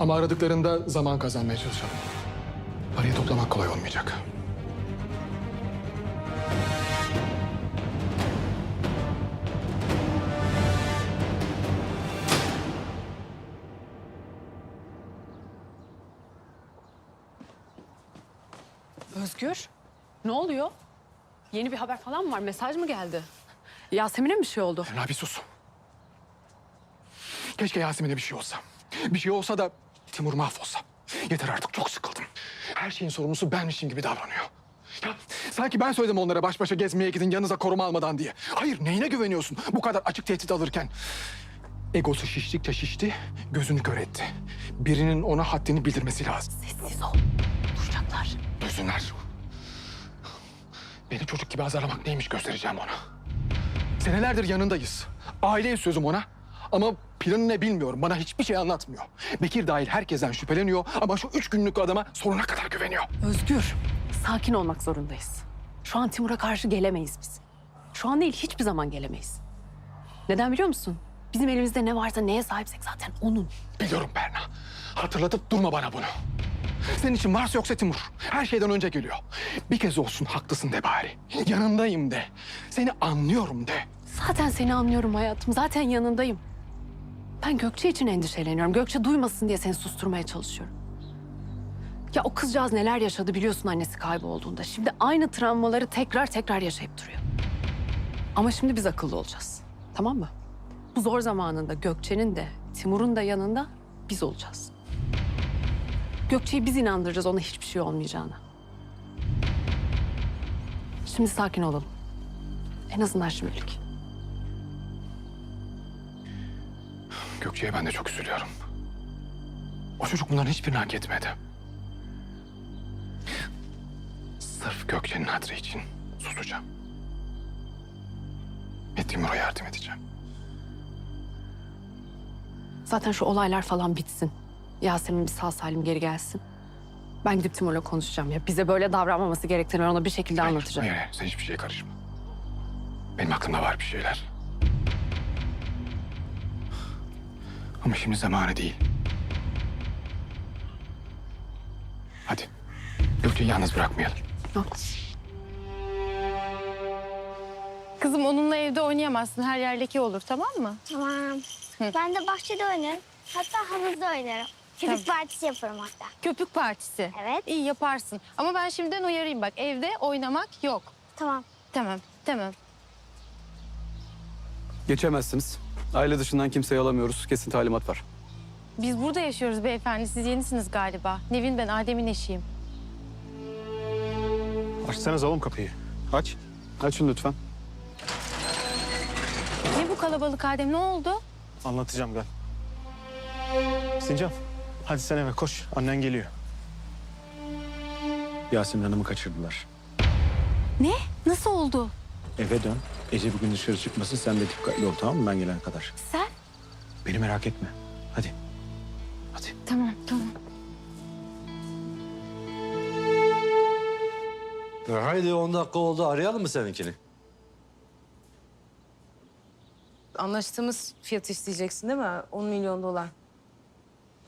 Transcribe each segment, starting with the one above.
Ama aradıklarında zaman kazanmaya çalışalım. Parayı toplamak kolay olmayacak. Özgür, ne oluyor? Yeni bir haber falan mı var? Mesaj mı geldi? Yasemin'e mi bir şey oldu? Berna bir sus. Keşke Yasemin'e bir şey olsa. Bir şey olsa da Timur mahvolsa. Yeter artık çok sıkıldım. Her şeyin sorumlusu benmişim gibi davranıyor. Ya sanki ben söyledim onlara baş başa gezmeye gidin yanınıza koruma almadan diye. Hayır neyine güveniyorsun bu kadar açık tehdit alırken? Egosu şiştikçe şişti, gözünü kör etti. Birinin ona haddini bildirmesi lazım. Sessiz ol. Duyacaklar. Duysunlar. Beni çocuk gibi azarlamak neymiş göstereceğim ona. Senelerdir yanındayız. Aileyiz sözüm ona. Ama planı ne bilmiyorum. Bana hiçbir şey anlatmıyor. Bekir dahil herkesten şüpheleniyor ama şu üç günlük adama sonuna kadar güveniyor. Özgür, sakin olmak zorundayız. Şu an Timur'a karşı gelemeyiz biz. Şu an değil, hiçbir zaman gelemeyiz. Neden biliyor musun? Bizim elimizde ne varsa neye sahipsek zaten onun. Biliyorum Berna. Hatırlatıp durma bana bunu. Senin için varsa yoksa Timur. Her şeyden önce geliyor. Bir kez olsun haklısın de bari. Yanındayım de. Seni anlıyorum de. Zaten seni anlıyorum hayatım. Zaten yanındayım. Ben Gökçe için endişeleniyorum. Gökçe duymasın diye seni susturmaya çalışıyorum. Ya o kızcağız neler yaşadı biliyorsun annesi kaybolduğunda. Şimdi aynı travmaları tekrar tekrar yaşayıp duruyor. Ama şimdi biz akıllı olacağız. Tamam mı? Bu zor zamanında Gökçe'nin de Timur'un da yanında biz olacağız. Gökçe'yi biz inandıracağız ona hiçbir şey olmayacağına. Şimdi sakin olalım. En azından şimdilik. Gökçe'ye ben de çok üzülüyorum. O çocuk bunların hiçbirini hak etmedi. Sırf Gökçe'nin hatırı için susacağım. Ve Timur'a yardım edeceğim. Zaten şu olaylar falan bitsin. Yasemin bir sağ salim geri gelsin. Ben gidip Timur'la konuşacağım ya. Bize böyle davranmaması gerektiğini ben ona bir şekilde Hayır, anlatacağım. Hayır, hayır, sen hiçbir şeye karışma. Benim aklımda var bir şeyler. Ama şimdi zamanı değil. Hadi. Gökçe'yi yalnız bırakmayalım. Haklısın. Kızım onunla evde oynayamazsın. Her yer leke olur tamam mı? Tamam. Ben de bahçede oynarım. Hatta havuzda oynarım. Köpük partisi yaparım hatta. Köpük partisi. Evet. İyi yaparsın. Ama ben şimdiden uyarayım bak. Evde oynamak yok. Tamam. Tamam, tamam. Geçemezsiniz. Aile dışından kimseyi alamıyoruz. Kesin talimat var. Biz burada yaşıyoruz beyefendi. Siz yenisiniz galiba. Nevin ben Adem'in eşiyim. Açsanız oğlum kapıyı. Aç. Açın lütfen. Ne bu kalabalık Adem? Ne oldu? Anlatacağım gel. Sincan, hadi sen eve koş. Annen geliyor. Yasemin Hanım'ı kaçırdılar. Ne? Nasıl oldu? Eve dön. Ece bugün dışarı çıkmasın. Sen de dikkatli ol tamam mı ben gelene kadar. Sen? Beni merak etme. Hadi. Hadi. Tamam, tamam. Ya haydi 10 dakika oldu. Arayalım mı seninkini? Anlaştığımız fiyat isteyeceksin değil mi? 10 milyon dolar.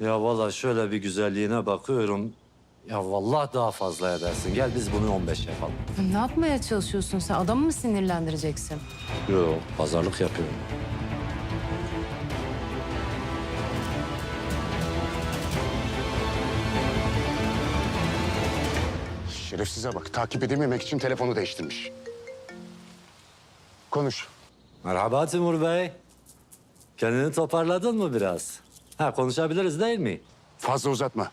Ya vallahi şöyle bir güzelliğine bakıyorum. Ya vallahi daha fazla edersin. Gel biz bunu 15 yapalım. Ne yapmaya çalışıyorsun sen? Adamı mı sinirlendireceksin? Yok, pazarlık yapıyorum. Şerefsize bak. Takip edememek için telefonu değiştirmiş. Konuş. Merhaba Timur Bey. Kendini toparladın mı biraz? Ha konuşabiliriz değil mi? Fazla uzatma.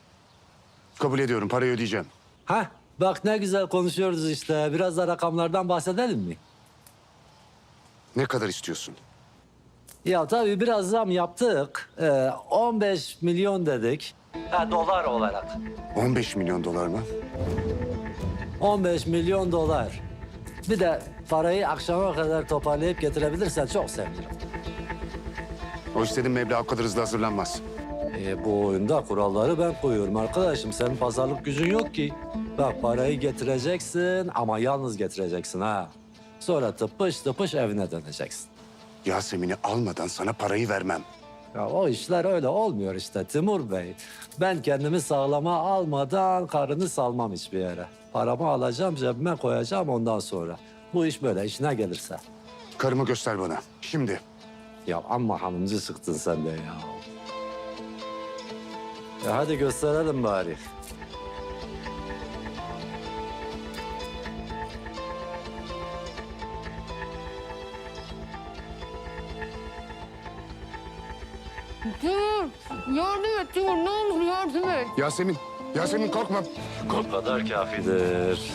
Kabul ediyorum. Parayı ödeyeceğim. Ha bak ne güzel konuşuyoruz işte. Biraz da rakamlardan bahsedelim mi? Ne kadar istiyorsun? Ya tabii biraz zam yaptık. Ee, 15 milyon dedik. Ha dolar olarak. 15 milyon dolar mı? 15 milyon dolar. Bir de parayı akşama kadar toparlayıp getirebilirsen çok sevinirim. O istediğin meblağ o kadar hızlı hazırlanmaz. E, bu oyunda kuralları ben koyuyorum arkadaşım. Senin pazarlık gücün yok ki. Bak parayı getireceksin ama yalnız getireceksin ha. Sonra tıpış tıpış evine döneceksin. Yasemin'i almadan sana parayı vermem. Ya o işler öyle olmuyor işte Timur Bey. Ben kendimi sağlama almadan karını salmam hiçbir yere. Paramı alacağım cebime koyacağım ondan sonra. Bu iş böyle işine gelirse. Karımı göster bana. Şimdi. Ya amma hanımcı çıktın sen de ya. Ya hadi gösterelim bari. Timur yardım et Timur ne olur yardım et. Yasemin. Yasemin korkma. Kork. Bu kadar kafidir.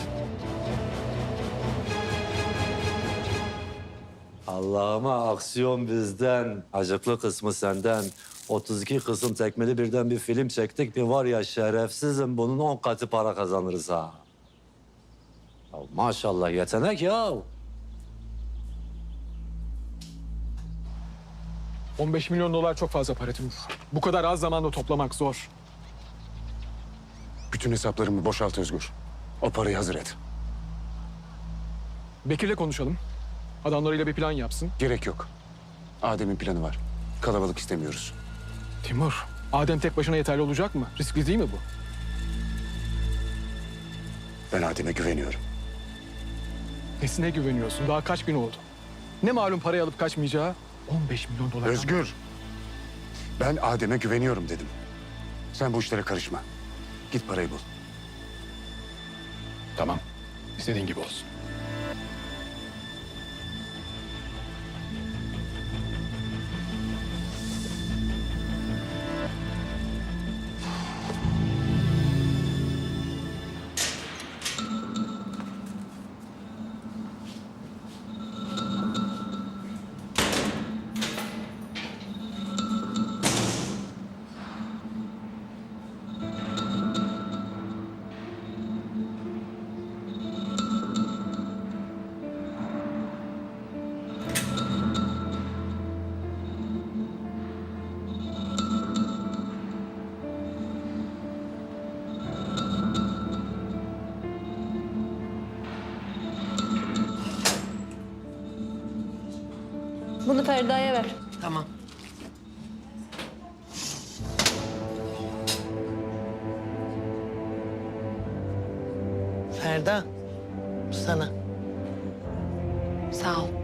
Allah'ıma aksiyon bizden, acıklı kısmı senden. 32 kısım tekmeli birden bir film çektik mi var ya şerefsizim bunun 10 katı para kazanırız ha. Ya maşallah yetenek ya. 15 milyon dolar çok fazla para Timur. Bu kadar az zamanda toplamak zor. Bütün hesaplarımı boşalt Özgür. O parayı hazır et. Bekir'le konuşalım. Adamlarıyla bir plan yapsın. Gerek yok. Adem'in planı var. Kalabalık istemiyoruz. Timur, Adem tek başına yeterli olacak mı? Riskli değil mi bu? Ben Adem'e güveniyorum. Nesine güveniyorsun? Daha kaç gün oldu? Ne malum parayı alıp kaçmayacağı? 15 milyon dolar. Özgür. Ben Adem'e güveniyorum dedim. Sen bu işlere karışma. Git parayı bul. Tamam. İstediğin gibi olsun. Ferda'ya ver. Tamam. Ferda, sana. Sağ ol.